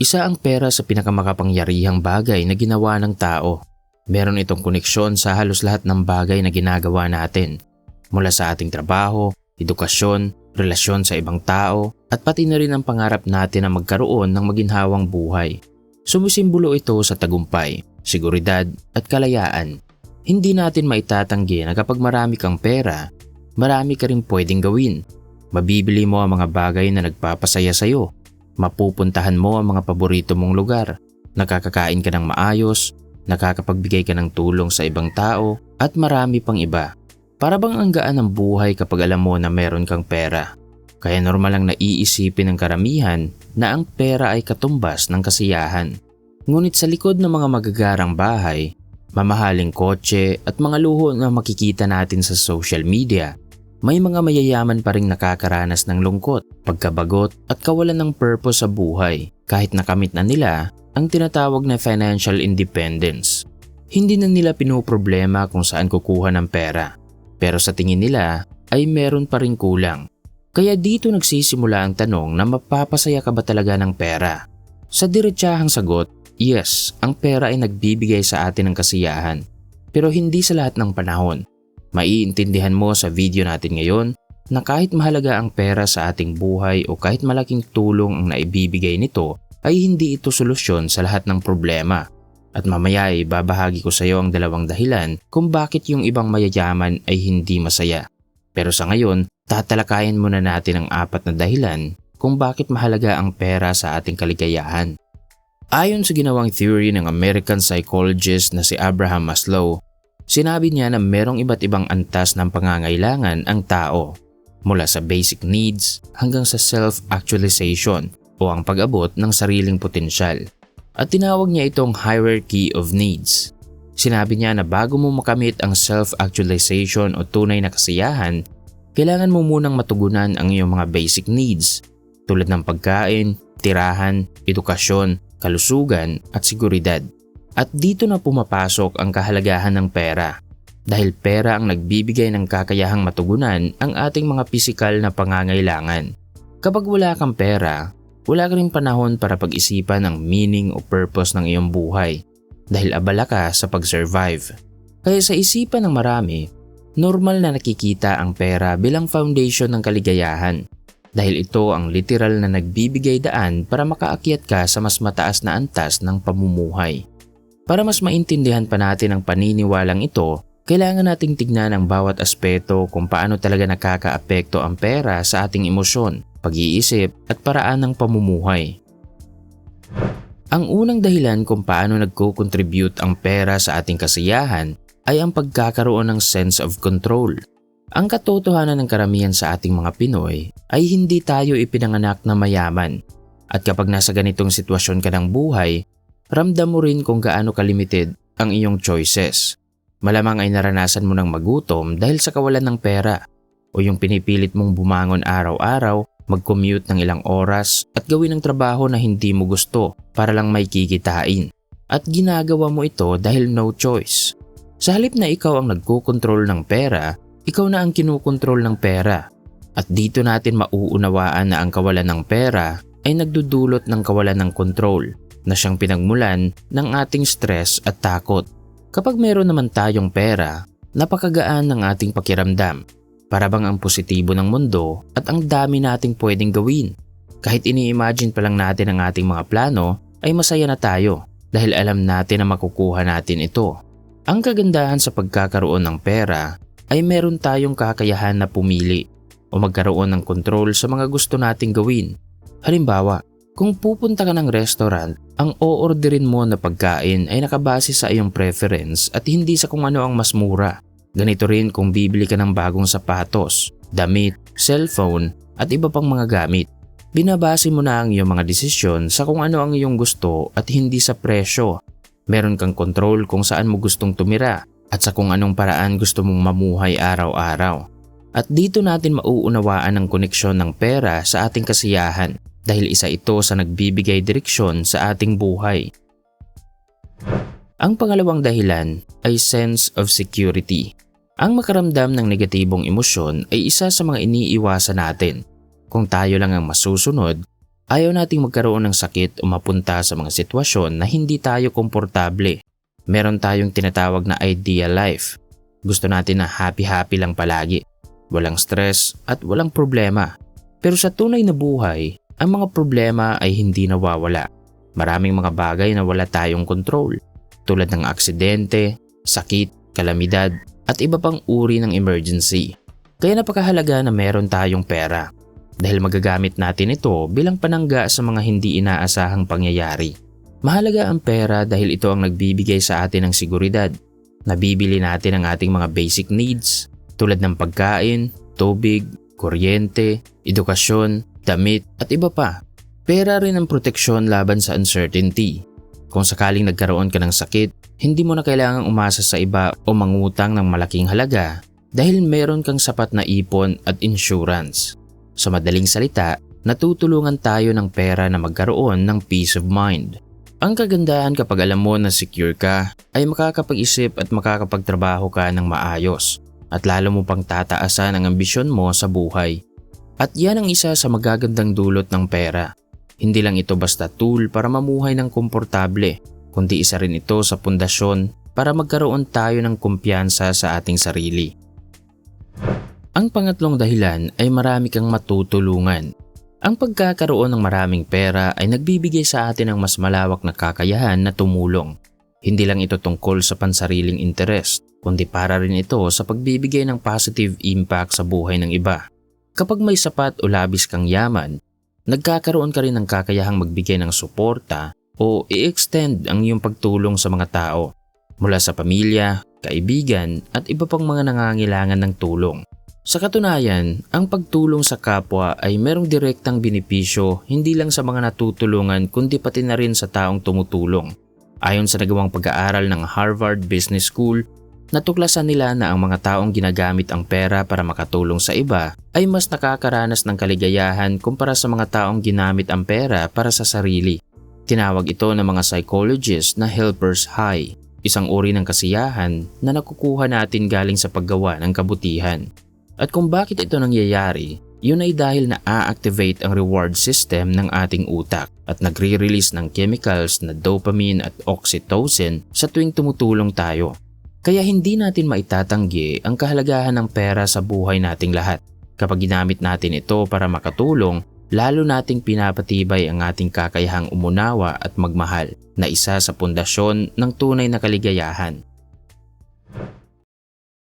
Isa ang pera sa pinakamakapangyarihang bagay na ginawa ng tao. Meron itong koneksyon sa halos lahat ng bagay na ginagawa natin. Mula sa ating trabaho, edukasyon, relasyon sa ibang tao, at pati na rin ang pangarap natin na magkaroon ng maginhawang buhay. Sumisimbolo ito sa tagumpay, seguridad at kalayaan. Hindi natin maitatanggi na kapag marami kang pera, marami ka rin pwedeng gawin. Mabibili mo ang mga bagay na nagpapasaya sa'yo. Mapupuntahan mo ang mga paborito mong lugar. Nakakakain ka ng maayos, nakakapagbigay ka ng tulong sa ibang tao, at marami pang iba. Para bang ang gaan ng buhay kapag alam mo na meron kang pera. Kaya normal lang naiisipin ng karamihan na ang pera ay katumbas ng kasiyahan. Ngunit sa likod ng mga magagarang bahay, mamahaling kotse at mga luho na makikita natin sa social media, may mga mayayaman pa rin nakakaranas ng lungkot, pagkabagot at kawalan ng purpose sa buhay kahit nakamit na nila ang tinatawag na financial independence. Hindi na nila pinoproblema kung saan kukuha ng pera. Pero sa tingin nila ay meron pa rin kulang kaya dito nagsisimula ang tanong na mapapasaya ka ba talaga ng pera? Sa diretsahang sagot, yes, ang pera ay nagbibigay sa atin ng kasiyahan. Pero hindi sa lahat ng panahon. Maiintindihan mo sa video natin ngayon na kahit mahalaga ang pera sa ating buhay o kahit malaking tulong ang naibibigay nito, ay hindi ito solusyon sa lahat ng problema. At mamaya ay babahagi ko sa iyo ang dalawang dahilan kung bakit yung ibang mayayaman ay hindi masaya. Pero sa ngayon, tatalakayin muna natin ang apat na dahilan kung bakit mahalaga ang pera sa ating kaligayahan. Ayon sa ginawang theory ng American psychologist na si Abraham Maslow, sinabi niya na merong iba't ibang antas ng pangangailangan ang tao, mula sa basic needs hanggang sa self-actualization o ang pag-abot ng sariling potensyal. At tinawag niya itong hierarchy of needs. Sinabi niya na bago mo makamit ang self-actualization o tunay na kasiyahan, kailangan mo munang matugunan ang iyong mga basic needs tulad ng pagkain, tirahan, edukasyon, kalusugan at seguridad. At dito na pumapasok ang kahalagahan ng pera dahil pera ang nagbibigay ng kakayahang matugunan ang ating mga pisikal na pangangailangan. Kapag wala kang pera, wala ka rin panahon para pag-isipan ang meaning o purpose ng iyong buhay dahil abala ka sa pag-survive. Kaya sa isipan ng marami, Normal na nakikita ang pera bilang foundation ng kaligayahan dahil ito ang literal na nagbibigay daan para makaakyat ka sa mas mataas na antas ng pamumuhay. Para mas maintindihan pa natin ang paniniwalang ito, kailangan nating tignan ang bawat aspeto kung paano talaga nakakaapekto ang pera sa ating emosyon, pag-iisip at paraan ng pamumuhay. Ang unang dahilan kung paano nagko-contribute ang pera sa ating kasiyahan ay ang pagkakaroon ng sense of control. Ang katotohanan ng karamihan sa ating mga Pinoy ay hindi tayo ipinanganak na mayaman. At kapag nasa ganitong sitwasyon ka ng buhay, ramdam mo rin kung gaano kalimited ang iyong choices. Malamang ay naranasan mo ng magutom dahil sa kawalan ng pera o yung pinipilit mong bumangon araw-araw, mag-commute ng ilang oras at gawin ang trabaho na hindi mo gusto para lang may kikitain. At ginagawa mo ito dahil no choice. Sa halip na ikaw ang nagkukontrol ng pera, ikaw na ang kinukontrol ng pera. At dito natin mauunawaan na ang kawalan ng pera ay nagdudulot ng kawalan ng control na siyang pinagmulan ng ating stress at takot. Kapag meron naman tayong pera, napakagaan ng ating pakiramdam. Para bang ang positibo ng mundo at ang dami nating pwedeng gawin. Kahit ini-imagine pa lang natin ang ating mga plano, ay masaya na tayo dahil alam natin na makukuha natin ito. Ang kagandahan sa pagkakaroon ng pera ay meron tayong kakayahan na pumili o magkaroon ng kontrol sa mga gusto nating gawin. Halimbawa, kung pupunta ka ng restaurant, ang o-orderin mo na pagkain ay nakabase sa iyong preference at hindi sa kung ano ang mas mura. Ganito rin kung bibili ka ng bagong sapatos, damit, cellphone at iba pang mga gamit. Binabase mo na ang iyong mga desisyon sa kung ano ang iyong gusto at hindi sa presyo Meron kang control kung saan mo gustong tumira at sa kung anong paraan gusto mong mamuhay araw-araw. At dito natin mauunawaan ang koneksyon ng pera sa ating kasiyahan dahil isa ito sa nagbibigay direksyon sa ating buhay. Ang pangalawang dahilan ay sense of security. Ang makaramdam ng negatibong emosyon ay isa sa mga iniiwasan natin. Kung tayo lang ang masusunod, Ayaw nating magkaroon ng sakit o mapunta sa mga sitwasyon na hindi tayo komportable. Meron tayong tinatawag na ideal life. Gusto natin na happy-happy lang palagi. Walang stress at walang problema. Pero sa tunay na buhay, ang mga problema ay hindi nawawala. Maraming mga bagay na wala tayong control. Tulad ng aksidente, sakit, kalamidad, at iba pang uri ng emergency. Kaya napakahalaga na meron tayong pera dahil magagamit natin ito bilang panangga sa mga hindi inaasahang pangyayari. Mahalaga ang pera dahil ito ang nagbibigay sa atin ng seguridad. Nabibili natin ang ating mga basic needs tulad ng pagkain, tubig, kuryente, edukasyon, damit at iba pa. Pera rin ang proteksyon laban sa uncertainty. Kung sakaling nagkaroon ka ng sakit, hindi mo na kailangang umasa sa iba o mangutang ng malaking halaga dahil meron kang sapat na ipon at insurance. Sa madaling salita, natutulungan tayo ng pera na magkaroon ng peace of mind. Ang kagandahan kapag alam mo na secure ka ay makakapag-isip at makakapagtrabaho ka ng maayos at lalo mo pang tataasan ang ambisyon mo sa buhay. At yan ang isa sa magagandang dulot ng pera. Hindi lang ito basta tool para mamuhay ng komportable, kundi isa rin ito sa pundasyon para magkaroon tayo ng kumpiyansa sa ating sarili. Ang pangatlong dahilan ay marami kang matutulungan. Ang pagkakaroon ng maraming pera ay nagbibigay sa atin ng mas malawak na kakayahan na tumulong. Hindi lang ito tungkol sa pansariling interest, kundi para rin ito sa pagbibigay ng positive impact sa buhay ng iba. Kapag may sapat o labis kang yaman, nagkakaroon ka rin ng kakayahang magbigay ng suporta o i-extend ang iyong pagtulong sa mga tao mula sa pamilya, kaibigan at iba pang mga nangangailangan ng tulong. Sa katunayan, ang pagtulong sa kapwa ay merong direktang benepisyo hindi lang sa mga natutulungan kundi pati na rin sa taong tumutulong. Ayon sa nagawang pag-aaral ng Harvard Business School, natuklasan nila na ang mga taong ginagamit ang pera para makatulong sa iba ay mas nakakaranas ng kaligayahan kumpara sa mga taong ginamit ang pera para sa sarili. Tinawag ito ng mga psychologists na helper's high, isang uri ng kasiyahan na nakukuha natin galing sa paggawa ng kabutihan. At kung bakit ito nangyayari, yun ay dahil na-activate ang reward system ng ating utak at nagre-release ng chemicals na dopamine at oxytocin sa tuwing tumutulong tayo. Kaya hindi natin maitatanggi ang kahalagahan ng pera sa buhay nating lahat. Kapag ginamit natin ito para makatulong, lalo nating pinapatibay ang ating kakayahang umunawa at magmahal na isa sa pundasyon ng tunay na kaligayahan.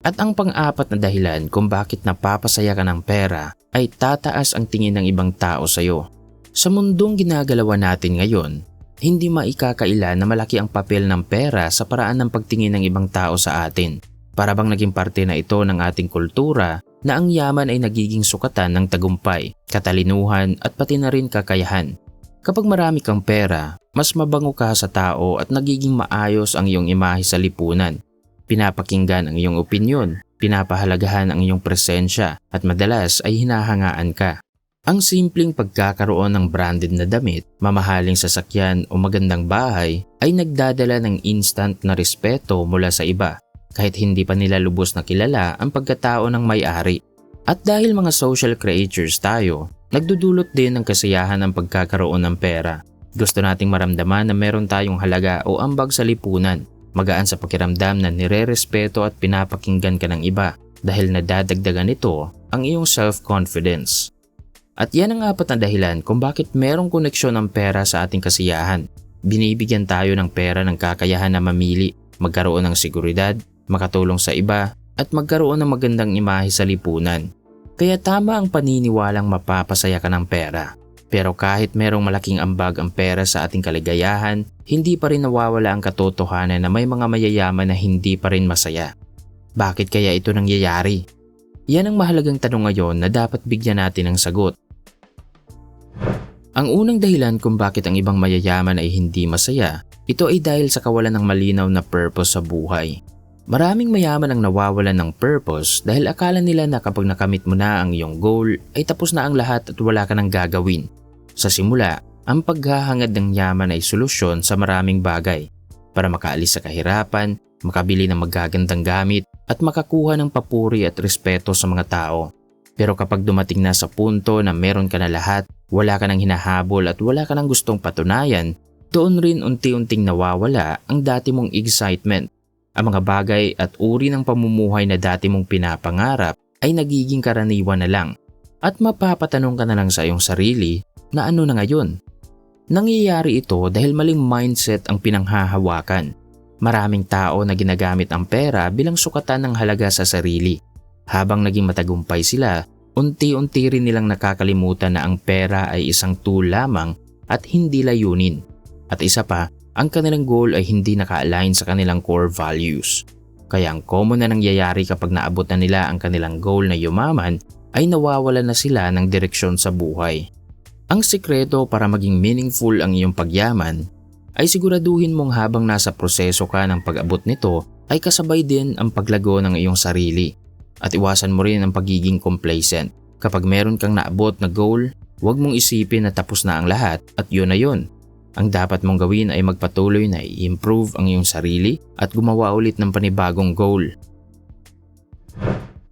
At ang pang-apat na dahilan kung bakit napapasaya ka ng pera ay tataas ang tingin ng ibang tao sa iyo. Sa mundong ginagalawan natin ngayon, hindi maikakaila na malaki ang papel ng pera sa paraan ng pagtingin ng ibang tao sa atin. Para bang naging parte na ito ng ating kultura na ang yaman ay nagiging sukatan ng tagumpay, katalinuhan at pati na rin kakayahan. Kapag marami kang pera, mas mabango ka sa tao at nagiging maayos ang iyong imahe sa lipunan Pinapakinggan ang iyong opinyon, pinapahalagahan ang iyong presensya at madalas ay hinahangaan ka. Ang simpleng pagkakaroon ng branded na damit, mamahaling sasakyan o magandang bahay ay nagdadala ng instant na respeto mula sa iba kahit hindi pa nila lubos na kilala ang pagkatao ng may-ari. At dahil mga social creatures tayo, nagdudulot din ng kasiyahan ang pagkakaroon ng pera. Gusto nating maramdaman na meron tayong halaga o ambag sa lipunan Magaan sa pakiramdam na nire-respeto at pinapakinggan ka ng iba dahil nadadagdagan nito ang iyong self-confidence. At yan ang apat na dahilan kung bakit merong koneksyon ng pera sa ating kasiyahan. Binibigyan tayo ng pera ng kakayahan na mamili, magkaroon ng seguridad, makatulong sa iba, at magkaroon ng magandang imahe sa lipunan. Kaya tama ang paniniwalang mapapasaya ka ng pera. Pero kahit merong malaking ambag ang pera sa ating kaligayahan, hindi pa rin nawawala ang katotohanan na may mga mayayaman na hindi pa rin masaya. Bakit kaya ito nangyayari? Yan ang mahalagang tanong ngayon na dapat bigyan natin ng sagot. Ang unang dahilan kung bakit ang ibang mayayaman ay hindi masaya, ito ay dahil sa kawalan ng malinaw na purpose sa buhay. Maraming mayaman ang nawawalan ng purpose dahil akala nila na kapag nakamit mo na ang iyong goal ay tapos na ang lahat at wala ka nang gagawin. Sa simula, ang paghahangad ng yaman ay solusyon sa maraming bagay para makaalis sa kahirapan, makabili ng magagandang gamit at makakuha ng papuri at respeto sa mga tao. Pero kapag dumating na sa punto na meron ka na lahat, wala ka nang hinahabol at wala ka nang gustong patunayan, doon rin unti-unting nawawala ang dati mong excitement. Ang mga bagay at uri ng pamumuhay na dati mong pinapangarap ay nagiging karaniwan na lang at mapapatanong ka na lang sa iyong sarili na ano na ngayon. Nangyayari ito dahil maling mindset ang pinanghahawakan. Maraming tao na ginagamit ang pera bilang sukatan ng halaga sa sarili. Habang naging matagumpay sila, unti-unti rin nilang nakakalimutan na ang pera ay isang tool lamang at hindi layunin. At isa pa, ang kanilang goal ay hindi naka-align sa kanilang core values. Kaya ang common na nangyayari kapag naabot na nila ang kanilang goal na yumaman ay nawawala na sila ng direksyon sa buhay. Ang sikreto para maging meaningful ang iyong pagyaman ay siguraduhin mong habang nasa proseso ka ng pag-abot nito ay kasabay din ang paglago ng iyong sarili at iwasan mo rin ang pagiging complacent. Kapag meron kang naabot na goal, huwag mong isipin na tapos na ang lahat at yun na yun. Ang dapat mong gawin ay magpatuloy na i-improve ang iyong sarili at gumawa ulit ng panibagong goal.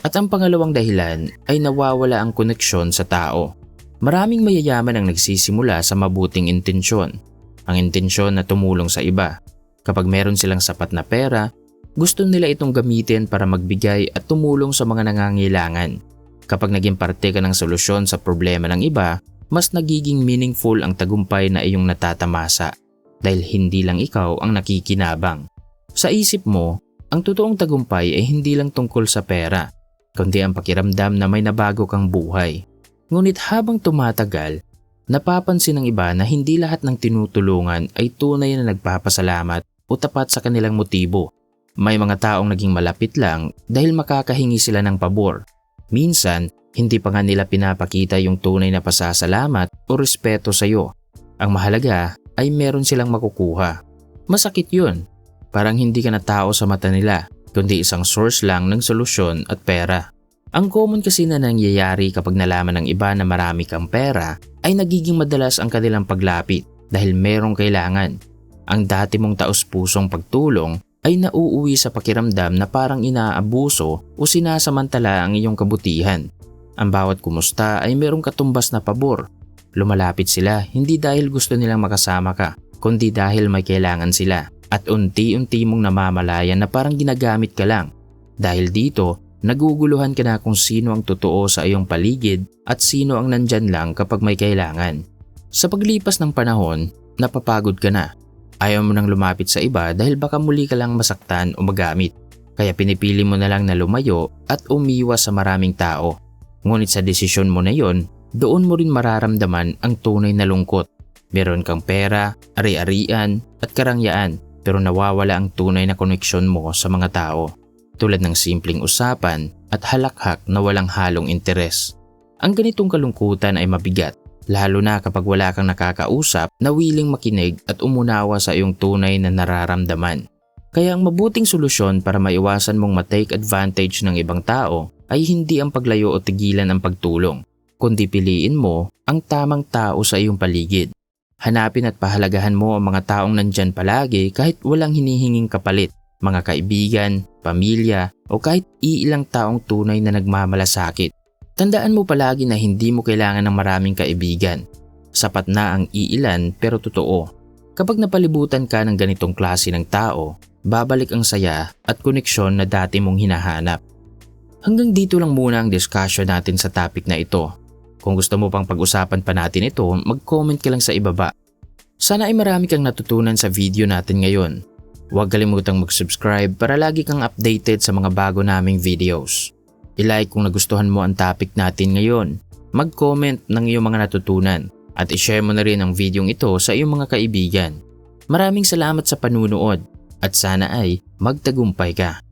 At ang pangalawang dahilan ay nawawala ang koneksyon sa tao. Maraming mayayaman ang nagsisimula sa mabuting intensyon. Ang intensyon na tumulong sa iba. Kapag meron silang sapat na pera, gusto nila itong gamitin para magbigay at tumulong sa mga nangangailangan. Kapag naging parte ka ng solusyon sa problema ng iba, mas nagiging meaningful ang tagumpay na iyong natatamasa dahil hindi lang ikaw ang nakikinabang. Sa isip mo, ang totoong tagumpay ay hindi lang tungkol sa pera, kundi ang pakiramdam na may nabago kang buhay. Ngunit habang tumatagal, napapansin ng iba na hindi lahat ng tinutulungan ay tunay na nagpapasalamat o tapat sa kanilang motibo. May mga taong naging malapit lang dahil makakahingi sila ng pabor. Minsan, hindi pa nga nila pinapakita yung tunay na pasasalamat o respeto sa iyo. Ang mahalaga ay meron silang makukuha. Masakit yun. Parang hindi ka na tao sa mata nila, kundi isang source lang ng solusyon at pera. Ang common kasi na nangyayari kapag nalaman ng iba na marami kang pera ay nagiging madalas ang kanilang paglapit dahil merong kailangan. Ang dati mong taus-pusong pagtulong ay nauuwi sa pakiramdam na parang inaabuso o sinasamantala ang iyong kabutihan. Ang bawat kumusta ay merong katumbas na pabor. Lumalapit sila hindi dahil gusto nilang makasama ka, kundi dahil may kailangan sila. At unti-unti mong namamalayan na parang ginagamit ka lang. Dahil dito, naguguluhan ka na kung sino ang totoo sa iyong paligid at sino ang nandyan lang kapag may kailangan. Sa paglipas ng panahon, napapagod ka na Ayaw mo nang lumapit sa iba dahil baka muli ka lang masaktan o magamit. Kaya pinipili mo na lang na lumayo at umiwas sa maraming tao. Ngunit sa desisyon mo na yon, doon mo rin mararamdaman ang tunay na lungkot. Meron kang pera, ari-arian at karangyaan pero nawawala ang tunay na koneksyon mo sa mga tao. Tulad ng simpleng usapan at halakhak na walang halong interes. Ang ganitong kalungkutan ay mabigat lalo na kapag wala kang nakakausap na willing makinig at umunawa sa iyong tunay na nararamdaman. Kaya ang mabuting solusyon para maiwasan mong matake advantage ng ibang tao ay hindi ang paglayo o tigilan ang pagtulong, kundi piliin mo ang tamang tao sa iyong paligid. Hanapin at pahalagahan mo ang mga taong nandyan palagi kahit walang hinihinging kapalit, mga kaibigan, pamilya o kahit iilang taong tunay na nagmamalasakit. Tandaan mo palagi na hindi mo kailangan ng maraming kaibigan. Sapat na ang iilan pero totoo. Kapag napalibutan ka ng ganitong klase ng tao, babalik ang saya at koneksyon na dati mong hinahanap. Hanggang dito lang muna ang discussion natin sa topic na ito. Kung gusto mo pang pag-usapan pa natin ito, mag-comment ka lang sa ibaba. Sana ay marami kang natutunan sa video natin ngayon. Huwag kalimutang mag-subscribe para lagi kang updated sa mga bago naming videos. I-like kung nagustuhan mo ang topic natin ngayon. Mag-comment ng iyong mga natutunan at i-share mo na rin ang videong ito sa iyong mga kaibigan. Maraming salamat sa panunood at sana ay magtagumpay ka.